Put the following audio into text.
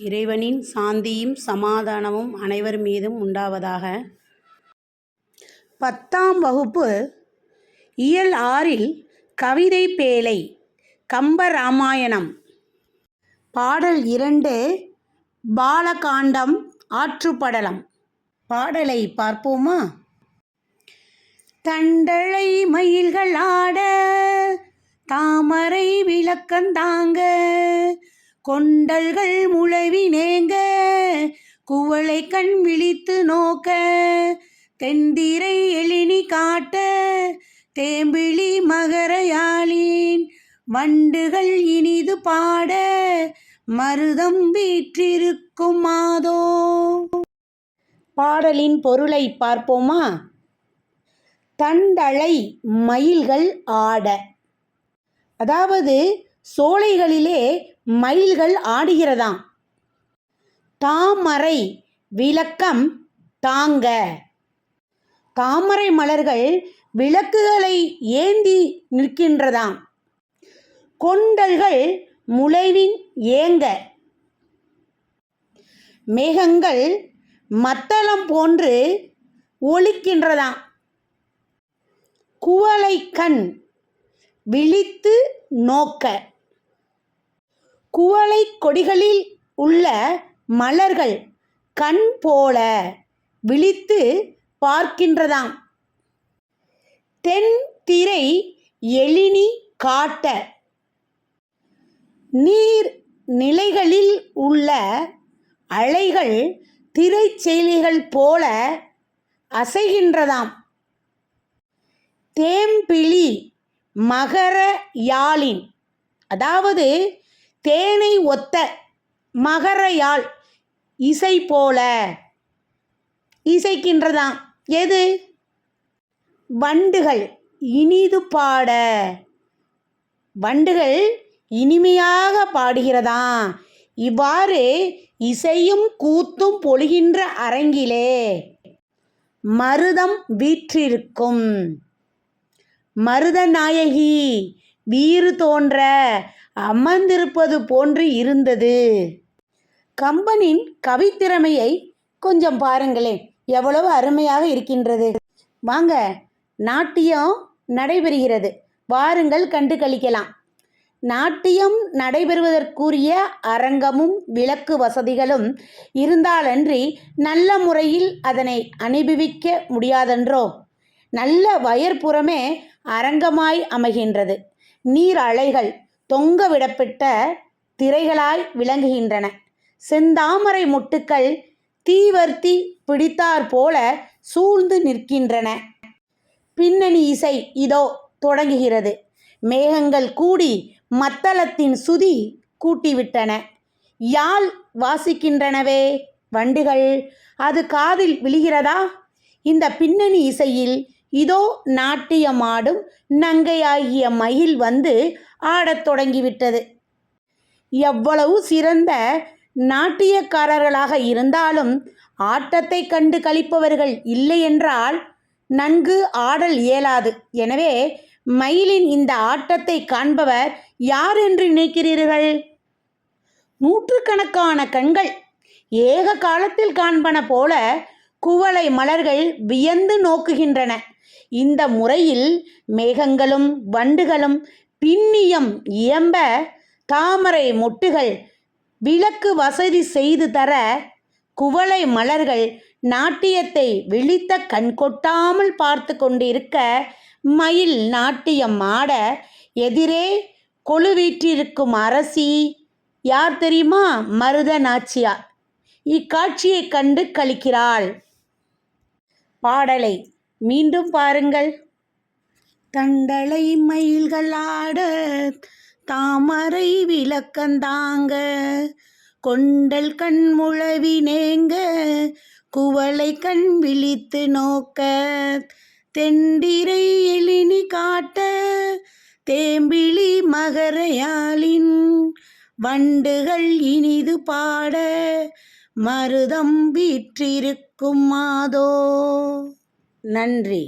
இறைவனின் சாந்தியும் சமாதானமும் அனைவர் மீதும் உண்டாவதாக. பத்தாம் வகுப்பு இயல் ஆறில் கவிதை பேழை கம்பராமாயணம். பாடல் இரண்டு பாலகாண்டம் ஆற்றுப்படலம். பாடலை பார்ப்போமா? தண்டழை மயில்கள் ஆட தாமரை விளக்கந்தாங்க கொண்டல்கள் முளைவி நேங்க குவளை கண் விழித்து நோக்க தென்திரை எழினி காட்ட தேம்பிழி மகரையாளின் வண்டுகள் இனிது பாட மருதம் வீற்றிருக்கும் மாதோ. பாடலின் பொருளை பார்ப்போமா? தண்டலை மயில்கள் ஆட. அதாவது சோலைகளிலே மயில்கள் ஆடுகிறதாம். தாமரை விளக்கம் தாங்க. தாமரை மலர்கள் விளக்குகளை ஏந்தி நிற்கின்றதாம். கொண்டல்கள் முளைவின் ஏங்க. மேகங்கள் மத்தளம் போன்று ஒழிக்கின்றதாம் குவளை கண் விழித்து நோக்க. குவளை கொடிகளில் உள்ள மலர்கள் கண் போல விழித்து பார்க்கின்றதாம். தென் திரை எழினி காட்ட. நீர் நிலைகளில் உள்ள அலைகள் திரைச்செயலிகள் போல அசைகின்றதாம். தேம்பிழி மகர யாழின் அதாவது தேனை ஒத்த மகரையால் இசை போல இசைக்கின்றதாம். எது? வண்டுகள் இனிது பாட. வண்டுகள் இனிமையாக பாடுகிறதாம். இவ்வாறு இசையும் கூத்தும் பொழிகின்ற அரங்கிலே மருதம் வீற்றிருக்கும். மருத நாயகி வீறு தோன்ற அமர்ந்திருப்பது போன்று இருந்தது. கம்பனின் கவித்திறமையை கொஞ்சம் பாருங்களேன். எவ்வளவு அருமையாக இருக்கின்றது. வாங்க நாட்டியம் நடைபெறுகிறது. வாருங்கள் கண்டு கழிக்கலாம் நாட்டியம் நடைபெறுவதற்குரிய அரங்கமும் விளக்கு வசதிகளும் இருந்தாலன்றி நல்ல முறையில் அதனை அனுபவிக்க முடியாதென்றோ? நல்ல வயற்புறமே அரங்கமாய் அமைகின்றது. நீர் அலைகள் தொங்க விடப்பட்ட திரைகளாய் விளங்குகின்றன. செந்தாமரை முட்டுக்கள் தீவர்த்தி பிடித்தாற் போல சூழ்ந்து நிற்கின்றன. பின்னணி இசை இதோ தொடங்குகிறது. மேகங்கள் கூடி மத்தளத்தின் சுதி கூட்டிவிட்டன. யாழ் வாசிக்கின்றனவே வண்டுகள் அது காதில் விழுகிறதா? இந்த பின்னணி இசையில் இதோ நாட்டியமாடும் நங்கையாகிய மயில் வந்து ஆடத் தொடங்கிவிட்டது. எவ்வளவு சிறந்த நாட்டியக்காரர்களாக இருந்தாலும் ஆட்டத்தை கண்டு கழிப்பவர்கள் இல்லை என்றால் நன்கு ஆடல் இயலாது. எனவே மயிலின் இந்த ஆட்டத்தை காண்பவர் யார் என்று நினைக்கிறீர்கள்? நூற்றுக்கணக்கான கண்கள் ஏக காலத்தில் காண்பன போல குவளை மலர்கள் வியந்து நோக்குகின்றன. இந்த முறையில் மேகங்களும் வண்டுகளும் பின்னியம் இயம்ப தாமரை மொட்டுகள் விளக்கு வசதி செய்து தர குவளை மலர்கள் நாட்டியத்தை விழித்த கண் கொட்டாமல் பார்த்து கொண்டிருக்க மயில் நாட்டியம் ஆட எதிரே கொழுவீற்றிருக்கும் அரசி யார் தெரியுமா? மருத நாச்சியார். இக்காட்சியைக் கண்டு கழிக்கிறாள் பாடலை மீண்டும் பாருங்கள். தண்டலை மயில்கள் ஆட தாமரை விளக்கந்தாங்க கொண்டல் கண் முழவி நேங்க குவளை கண் விழித்து நோக்க. தெண்டிரை எழினி காட்ட தேம்பிழி மகரையாளின் வண்டுகள் இனிது பாட. மருதம் வீற்றிருக்கும் மாதோ. நன்றி.